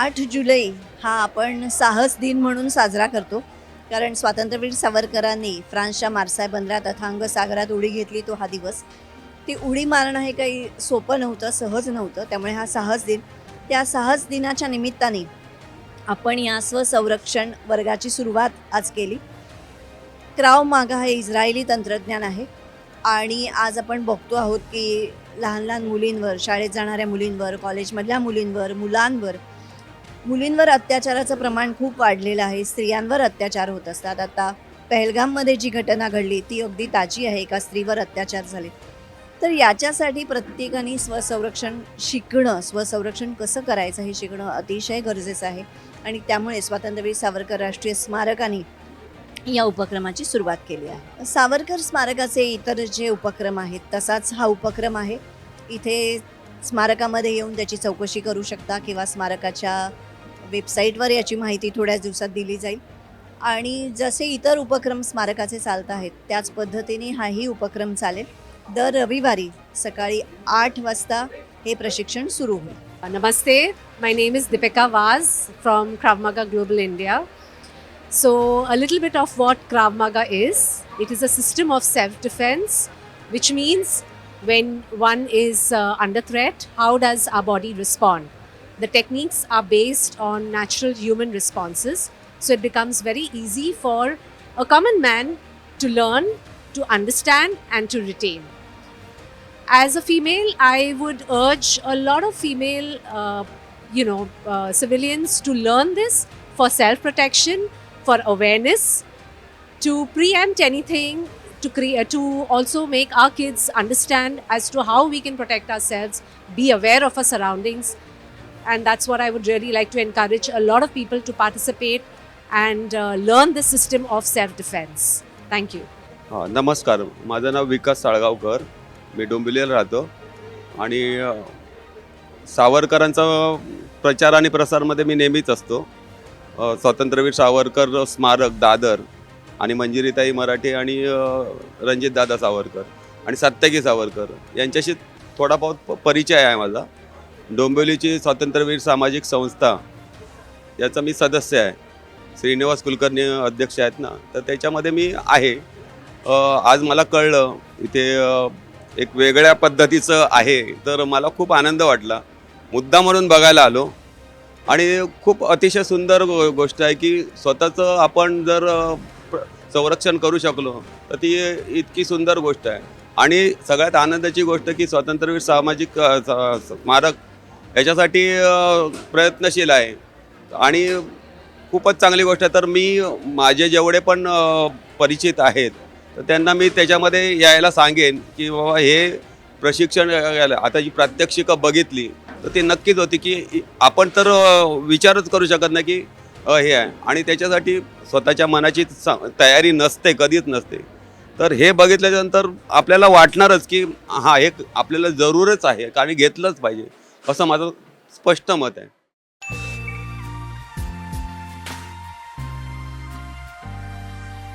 आठ जुलै हा आपण साहस दिन म्हणून साजरा करतो. कारण स्वातंत्र्यवीर सावरकरांनी फ्रान्सच्या मार्साय बंदरात अथांग सागरात उडी घेतली तो हा दिवस. ती उडी मारणं हे काही सोपं नव्हतं सहज नव्हतं. त्यामुळे हा साहस दिन. त्या साहस दिनाच्या निमित्ताने आपण या स्वसंरक्षण वर्गाची सुरुवात आज केली. क्राव मागा हे इस्रायली तंत्रज्ञान आहे. आणि आज आपण बघतो आहोत की लहान लहान मुलींवर शाळेत जाणाऱ्या मुलींवर कॉलेजमधल्या मुलींवर मुलांवर मुलींवर अत्याचाराचं प्रमाण खूप वाढलेलं आहे स्त्रियांवर अत्याचार होत असतात. आता पहलगाममध्ये जी घटना घडली ती अगदी ताजी आहे एका स्त्रीवर अत्याचार झाले. तर याच्यासाठी प्रत्येकाने स्वसंरक्षण शिकणं स्वसंरक्षण कसं करायचं हे शिकणं अतिशय गरजेचं आहे. आणि त्यामुळे स्वातंत्र्यवीर सावरकर राष्ट्रीय स्मारकाने या उपक्रमाची सुरुवात केली आहे. सावरकर स्मारकाचे इतर जे उपक्रम आहेत तसाच हा उपक्रम आहे. इथे स्मारकामध्ये येऊन त्याची चौकशी करू शकता किंवा स्मारकाच्या वेबसाईटवर याची माहिती थोड्याच दिवसात दिली जाईल. आणि जसे इतर उपक्रम स्मारकाचे चालत आहेत त्याच पद्धतीने हाही उपक्रम चालेल. दर रविवारी सकाळी आठ वाजता हे प्रशिक्षण सुरू होईल. नमस्ते my name is Deepika was from Krav Maga global India so a little bit of what Krav Maga is it is a system of self defence which means when one is under threat how does our body respond The techniques are based on natural human responses, so it becomes very easy for a common man to learn, to understand, and to retain. As a female i would urge a lot of female uh, you know uh, civilians to learn this for self protection for awareness to preempt anything to create to also make our kids understand as to how we can protect ourselves be aware of our surroundings and that's what i would really like to encourage a lot of people to participate and uh, learn the system of self defense thank you. हा, नमस्कार. माझं नाव विकास साळगावकर. मी डोंबिवलीला राहतो. आणि अ, सावरकरांचा प्रचार आणि प्रसारमध्ये मी नेहमीच असतो. अ, स्वातंत्र्यवीर सावरकर स्मारक दादर आणि मंजिरीताई मराठे आणि रणजित दादा सावरकर आणि सत्यकी सावरकर यांच्याशी थोडा बहुत प- परिचय आहे माझा. डोंबिवलीची स्वातंत्र्यवीर सामाजिक संस्था याचा मी सदस्य आहे. श्रीनिवास कुलकर्णी अध्यक्ष आहेत ना तर त्याच्यामध्ये मी आहे. आज मला कळलं इथे एक वेगळ्या पद्धतीचं आहे तर मला खूप आनंद वाटला. मुद्दा म्हणून बघायला आलो. आणि खूप अतिशय सुंदर गो गोष्ट आहे की स्वतःचं आपण जर संरक्षण करू शकलो तर ती इतकी सुंदर गोष्ट आहे. आणि सगळ्यात आनंदाची गोष्ट की स्वातंत्र्यवीर सामाजिक स्मारक याच्यासाठी प्रयत्नशील आहे. आणि खूपच चांगली गोष्ट आहे. तर मी माझे जेवढे पण परिचित आहेत तर त्यांना मी त्याच्यामध्ये यायला सांगेन की बाबा हे प्रशिक्षण आता जी प्रात्यक्षिकं बघितली तर ती नक्कीच होती की आपण तर विचारच करू शकत नाही की हे आहे. आणि त्याच्यासाठी स्वतःच्या मनाची स- तयारी नसते कधीच नसते. तर हे बघितल्याच्यानंतर आपल्याला वाटणारच की हा हे आपल्याला जरूरच आहे आणि घेतलंच पाहिजे. असं माझं स्पष्ट मत आहे.